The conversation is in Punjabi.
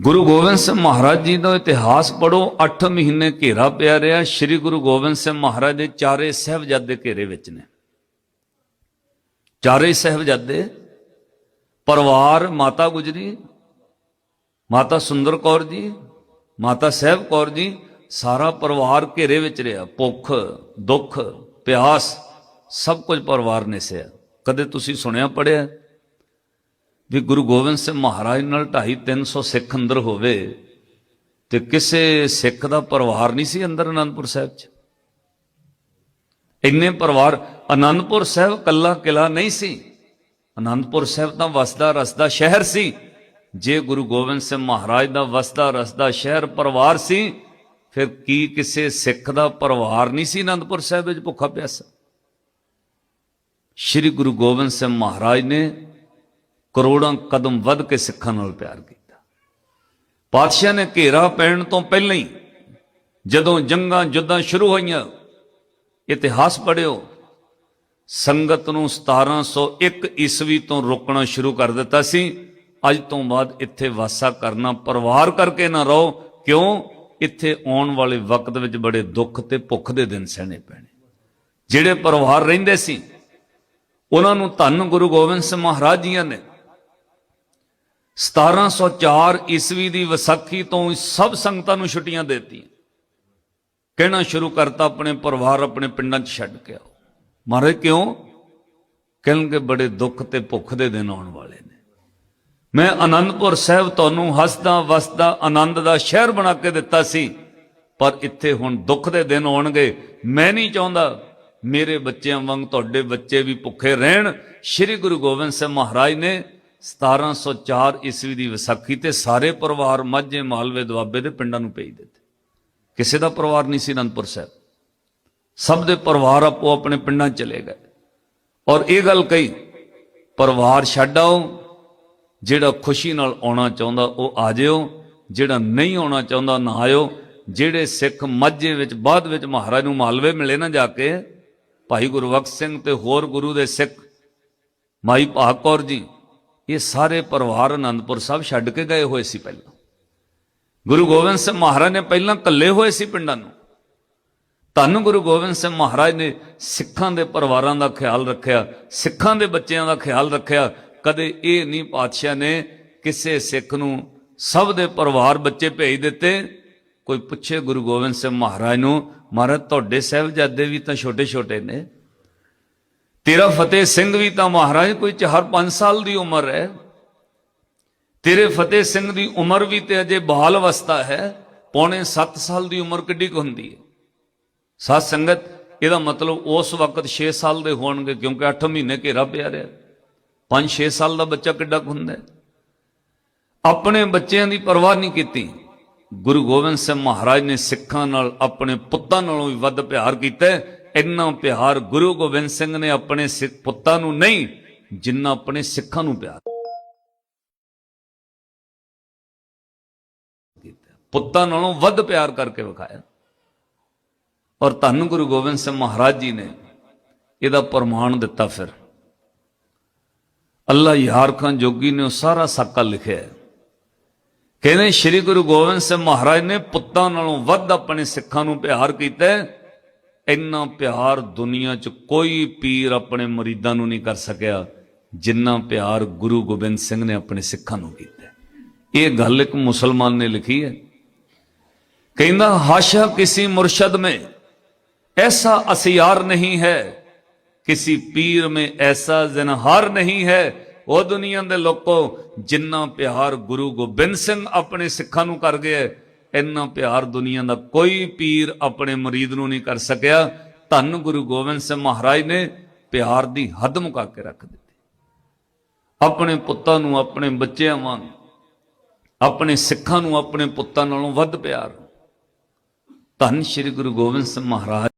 ਗੁਰੂ ਗੋਬਿੰਦ ਸਿੰਘ ਮਹਾਰਾਜ ਜੀ ਦਾ ਇਤਿਹਾਸ ਪੜੋ 8 ਮਹੀਨੇ ਘੇਰਾ ਪਿਆ ਰਿਹਾ, ਸ੍ਰੀ ਗੁਰੂ ਗੋਬਿੰਦ ਸਿੰਘ ਮਹਾਰਾਜ ਦੇ ਚਾਰੇ ਸਹਿਬਜ਼ਾਦੇ ਘੇਰੇ ਵਿੱਚ ਨੇ। ਚਾਰੇ ਸਹਿਬਜ਼ਾਦੇ, ਪਰਿਵਾਰ, ਮਾਤਾ ਗੁਜਰੀ, ਮਾਤਾ ਸੁੰਦਰ ਕੌਰ ਜੀ, ਮਾਤਾ ਸਹਿਬ ਕੌਰ ਜੀ, ਸਾਰਾ ਪਰਿਵਾਰ ਘੇਰੇ ਵਿੱਚ ਰਿਹਾ। ਭੁੱਖ, ਦੁੱਖ, ਪਿਆਸ, ਸਭ ਕੁਝ ਪਰਿਵਾਰ ਨੇ ਸਿਆ ਕਦੇ ਤੁਸੀਂ ਸੁਣਿਆ ਪੜਿਆ ਵੀ ਗੁਰੂ ਗੋਬਿੰਦ ਸਿੰਘ ਮਹਾਰਾਜ ਨਾਲ 2.5 300 ਸਿੱਖ ਅੰਦਰ ਹੋਵੇ ਤੇ ਕਿਸੇ ਸਿੱਖ ਦਾ ਪਰਿਵਾਰ ਨਹੀਂ ਸੀ ਅੰਦਰ ਅਨੰਦਪੁਰ ਸਾਹਿਬ 'ਚ। ਇੰਨੇ ਪਰਿਵਾਰ, ਅਨੰਦਪੁਰ ਸਾਹਿਬ ਕੱਲਾ ਕਿਲਾ ਨਹੀਂ ਸੀ। ਅਨੰਦਪੁਰ ਸਾਹਿਬ ਤਾਂ ਵਸਦਾ ਰਸਦਾ ਸ਼ਹਿਰ ਸੀ। ਜੇ ਗੁਰੂ ਗੋਬਿੰਦ ਸਿੰਘ ਮਹਾਰਾਜ ਦਾ ਵਸਦਾ ਰਸਦਾ ਸ਼ਹਿਰ ਪਰਿਵਾਰ ਸੀ, ਫਿਰ ਕੀ ਕਿਸੇ ਸਿੱਖ ਦਾ ਪਰਿਵਾਰ ਨਹੀਂ ਸੀ ਅਨੰਦਪੁਰ ਸਾਹਿਬ ਵਿੱਚ ਭੁੱਖਾ ਪਿਆਸਾ? ਸ੍ਰੀ ਗੁਰੂ ਗੋਬਿੰਦ ਸਿੰਘ ਮਹਾਰਾਜ ਨੇ ਕਰੋੜਾਂ ਕਦਮ ਵੱਧ ਕੇ ਸਿੱਖਾਂ ਨਾਲ ਪਿਆਰ ਕੀਤਾ। ਪਾਤਸ਼ਾਹ ਨੇ ਘੇਰਾ ਪੈਣ ਤੋਂ ਪਹਿਲਾਂ ਹੀ ਜਦੋਂ ਜੰਗਾਂ ਜੁੱਦਾਂ ਸ਼ੁਰੂ ਹੋਈਆਂ, ਇਤਿਹਾਸ ਪੜਿਓ ਸੰਗਤ ਨੂੰ 1701 ਈਸਵੀ ਤੋਂ ਰੋਕਣਾ ਸ਼ੁਰੂ ਕਰ ਦਿੱਤਾ ਸੀ। ਅੱਜ ਤੋਂ ਬਾਅਦ ਇੱਥੇ ਵਾਸਾ ਕਰਨਾ, ਪਰਿਵਾਰ ਕਰਕੇ ਨਾ ਰਹੋ, ਕਿਉਂ? ਇੱਥੇ ਆਉਣ ਵਾਲੇ ਵਕਤ ਵਿੱਚ ਬੜੇ ਦੁੱਖ ਤੇ ਭੁੱਖ ਦੇ ਦਿਨ ਸਹਿਣੇ ਪੈਣੇ। ਜਿਹੜੇ ਪਰਿਵਾਰ ਰਹਿੰਦੇ ਸੀ, ਉਹਨਾਂ ਨੂੰ ਧੰਨ ਗੁਰੂ ਗੋਬਿੰਦ ਸਿੰਘ ਮਹਾਰਾਜ ਜੀਆਂ ਨੇ 1704 ਈਸਵੀ ਦੀ ਵਿਸਾਖੀ ਤੋਂ ਸਭ ਸੰਗਤਾਂ ਨੂੰ ਛੁੱਟੀਆਂ ਦੇ ਦਿੱਤੀਆਂ। ਕਹਿਣਾ ਸ਼ੁਰੂ ਕਰਤਾ ਆਪਣੇ ਪਰਿਵਾਰ ਆਪਣੇ ਪਿੰਡਾਂ 'ਚ ਛੱਡ ਕੇ ਆਓ। ਮਹਾਰਾਜ ਕਿਉਂ? ਕਹਿਣਗੇ ਬੜੇ ਦੁੱਖ ਤੇ ਭੁੱਖ ਦੇ ਦਿਨ ਆਉਣ ਵਾਲੇ ਨੇ। ਮੈਂ ਆਨੰਦਪੁਰ ਸਾਹਿਬ ਤੁਹਾਨੂੰ ਹੱਸਦਾ ਵਸਦਾ ਆਨੰਦ ਦਾ ਸ਼ਹਿਰ ਬਣਾ ਕੇ ਦਿੱਤਾ ਸੀ, ਪਰ ਇੱਥੇ ਹੁਣ ਦੁੱਖ ਦੇ ਦਿਨ ਆਉਣਗੇ। ਮੈਂ ਨਹੀਂ ਚਾਹੁੰਦਾ ਮੇਰੇ ਬੱਚਿਆਂ ਵਾਂਗ ਤੁਹਾਡੇ ਬੱਚੇ ਵੀ ਭੁੱਖੇ ਰਹਿਣ। ਸ੍ਰੀ ਗੁਰੂ ਗੋਬਿੰਦ ਸਿੰਘ ਮਹਾਰਾਜ ਨੇ 1704 ਈਸਵੀ ਦੀ ਵਿਸਾਖੀ ਤੇ ਸਾਰੇ ਪਰਿਵਾਰ ਮਾਝੇ ਮਾਲਵੇ ਦੁਆਬੇ ਦੇ ਪਿੰਡਾਂ ਨੂੰ ਭੇਜ ਦਿੱਤੇ। ਕਿਸੇ ਦਾ ਪਰਿਵਾਰ ਨਹੀਂ ਸੀ ਅਨੰਦਪੁਰ ਸਾਹਿਬ। ਸਭ ਦੇ ਪਰਿਵਾਰ ਆਪੋ ਆਪਣੇ ਪਿੰਡਾਂ ਚਲੇ ਗਏ। ਔਰ ਇਹ ਗੱਲ ਕਹੀ, ਪਰਿਵਾਰ ਛੱਡ ਆਓ, ਜਿਹੜਾ ਖੁਸ਼ੀ ਨਾਲ ਆਉਣਾ ਚਾਹੁੰਦਾ ਉਹ ਆ ਜਿਓ, ਜਿਹੜਾ ਨਹੀਂ ਆਉਣਾ ਚਾਹੁੰਦਾ ਨਾ ਆਇਓ, ਜਿਹੜੇ ਸਿੱਖ ਮਾਝੇ ਵਿੱਚ ਬਾਅਦ ਵਿੱਚ ਮਹਾਰਾਜ ਨੂੰ ਮਾਲਵੇ ਮਿਲੇ ਨਾ ਜਾ ਕੇ, ਭਾਈ ਗੁਰਬਖਸ਼ ਸਿੰਘ ਤੇ ਹੋਰ ਗੁਰੂ ਦੇ ਸਿੱਖ, ਮਾਈ ਭਾਗ ਕੌਰ ਜੀ ਇਹ ਸਾਰੇ ਪਰਿਵਾਰ ਆਨੰਦਪੁਰ ਸਾਹਿਬ ਛੱਡ ਕੇ ਗਏ ਹੋਏ ਸੀ ਪਹਿਲਾਂ। ਗੁਰੂ ਗੋਬਿੰਦ ਸਿੰਘ ਮਹਾਰਾਜ ਨੇ ਪਹਿਲਾਂ ਕੱਲੇ ਹੋਏ ਸੀ ਪਿੰਡਾਂ ਨੂੰ। ਧੰਨ ਗੁਰੂ ਗੋਬਿੰਦ ਸਿੰਘ ਮਹਾਰਾਜ ਨੇ ਸਿੱਖਾਂ ਦੇ ਪਰਿਵਾਰਾਂ ਦਾ ਖਿਆਲ ਰੱਖਿਆ, ਸਿੱਖਾਂ ਦੇ ਬੱਚਿਆਂ ਦਾ ਖਿਆਲ ਰੱਖਿਆ। ਕਦੇ ਇਹ ਨਹੀਂ ਪਾਤਸ਼ਾਹ ਨੇ ਕਿਸੇ ਸਿੱਖ ਨੂੰ ਸਭ ਦੇ ਪਰਿਵਾਰ ਬੱਚੇ ਭੇਜ ਦਿੱਤੇ। ਕੋਈ ਪੁੱਛੇ ਗੁਰੂ ਗੋਬਿੰਦ ਸਿੰਘ ਮਹਾਰਾਜ ਨੂੰ, ਮਹਾਰਾਜ, ਤੁਹਾਡੇ ਸਾਹਿਬਜ਼ਾਦੇ ਵੀ ਤਾਂ ਛੋਟੇ ਛੋਟੇ ਨੇ। ਤੇਰਾ ਫਤਿਹ ਸਿੰਘ ਵੀ ਤਾਂ ਮਹਾਰਾਜ ਕੋਈ 4-5 ਸਾਲ ਦੀ ਉਮਰ ਹੈ। ਤੇਰੇ ਫਤਿਹ ਸਿੰਘ ਦੀ ਉਮਰ ਵੀ ਤੇ ਅਜੇ ਬਹਾਲ ਅਵਸਥਾ ਹੈ। ਪੌਣੇ 7 ਸਾਲ ਦੀ ਉਮਰ ਕਿੱਡੀ ਕੁ ਹੁੰਦੀ ਹੈ। ਸਾਧ ਸੰਗਤ, ਇਹਦਾ ਮਤਲਬ ਉਸ ਵਕਤ 6 ਸਾਲ ਦੇ ਹੋਣਗੇ, ਕਿਉਂਕਿ 8 ਮਹੀਨੇ ਘੇਰਾ ਪਿਆ ਰਿਹਾ। 5-6 ਸਾਲ ਦਾ ਬੱਚਾ ਕਿੱਡਾ ਕੁ ਹੁੰਦਾ ਆਪਣੇ ਬੱਚਿਆਂ ਦੀ ਪਰਵਾਹ ਨਹੀਂ ਕੀਤੀ। ਗੁਰੂ ਗੋਬਿੰਦ ਸਿੰਘ ਮਹਾਰਾਜ ਨੇ ਸਿੱਖਾਂ ਨਾਲ, ਆਪਣੇ ਪੁੱਤਾਂ ਨਾਲੋਂ ਵੀ ਵੱਧ ਪਿਆਰ ਕੀਤਾ ਇੰਨਾ ਪਿਆਰ ਗੁਰੂ ਗੋਬਿੰਦ ਸਿੰਘ ਨੇ ਆਪਣੇ ਸਿੱਖ ਪੁੱਤਾਂ ਨੂੰ ਨਹੀਂ, ਜਿੰਨਾ ਆਪਣੇ ਸਿੱਖਾਂ ਨੂੰ ਪਿਆਰ ਕੀਤਾ। ਪੁੱਤਾਂ ਨਾਲੋਂ ਵੱਧ ਪਿਆਰ ਕਰਕੇ ਵਿਖਾਇਆ। ਔਰ ਧੰਨ ਗੁਰੂ ਗੋਬਿੰਦ ਸਿੰਘ ਮਹਾਰਾਜ ਜੀ ਨੇ ਇਹਦਾ ਪ੍ਰਮਾਣ ਦਿੱਤਾ ਫਿਰ। ਅੱਲਾ ਯਾਰ ਖਾਨ ਜੋਗੀ ਨੇ ਉਹ ਸਾਰਾ ਸਾਕਾ ਲਿਖਿਆ ਹੈ। ਕਹਿੰਦੇ ਸ੍ਰੀ ਗੁਰੂ ਗੋਬਿੰਦ ਸਿੰਘ ਮਹਾਰਾਜ ਨੇ ਪੁੱਤਾਂ ਨਾਲੋਂ ਵੱਧ ਆਪਣੇ ਸਿੱਖਾਂ ਨੂੰ ਪਿਆਰ ਕੀਤਾ ਇੰਨਾ ਪਿਆਰ ਦੁਨੀਆ 'ਚ ਕੋਈ ਪੀਰ ਆਪਣੇ ਮਰੀਦਾਂ ਨੂੰ ਨਹੀਂ ਕਰ ਸਕਿਆ, ਜਿੰਨਾ ਪਿਆਰ ਗੁਰੂ ਗੋਬਿੰਦ ਸਿੰਘ ਨੇ ਆਪਣੇ ਸਿੱਖਾਂ ਨੂੰ ਕੀਤਾ। ਇਹ ਗੱਲ ਇੱਕ ਮੁਸਲਮਾਨ ਨੇ ਲਿਖੀ ਹੈ। ਕਹਿੰਦਾ, ਹਾਸ਼ਾ ਕਿਸੇ ਮੁਰਸ਼ਦ ਮੇ ਐਸਾ ਅਸਿਆਰ ਨਹੀਂ ਹੈ, ਕਿਸੇ ਪੀਰ ਮੇ ਐਸਾ ਜ਼ਨਹਾਰ ਨਹੀਂ ਹੈ। ਉਹ ਦੁਨੀਆ ਦੇ ਲੋਕੋ, ਜਿੰਨਾ ਪਿਆਰ ਗੁਰੂ ਗੋਬਿੰਦ ਸਿੰਘ ਆਪਣੇ ਸਿੱਖਾਂ ਨੂੰ ਕਰ ਗਿਆ ਇੰਨਾ ਪਿਆਰ ਦੁਨੀਆ ਦਾ ਕੋਈ ਪੀਰ ਆਪਣੇ ਮਰੀਦ ਨੂੰ ਨਹੀਂ ਕਰ ਸਕਿਆ। ਧੰਨ ਗੁਰੂ ਗੋਬਿੰਦ ਸਿੰਘ ਮਹਾਰਾਜ ਨੇ ਪਿਆਰ ਦੀ ਹੱਦ ਮੁਕਾ ਕੇ ਰੱਖ ਦਿੱਤੀ। ਆਪਣੇ ਪੁੱਤਾਂ ਨੂੰ, ਆਪਣੇ ਬੱਚਿਆਂ ਵਾਂਗ ਆਪਣੇ ਸਿੱਖਾਂ ਨੂੰ, ਆਪਣੇ ਪੁੱਤਾਂ ਨਾਲੋਂ ਵੱਧ ਪਿਆਰ। ਧੰਨ ਸ੍ਰੀ ਗੁਰੂ ਗੋਬਿੰਦ ਸਿੰਘ ਮਹਾਰਾਜ।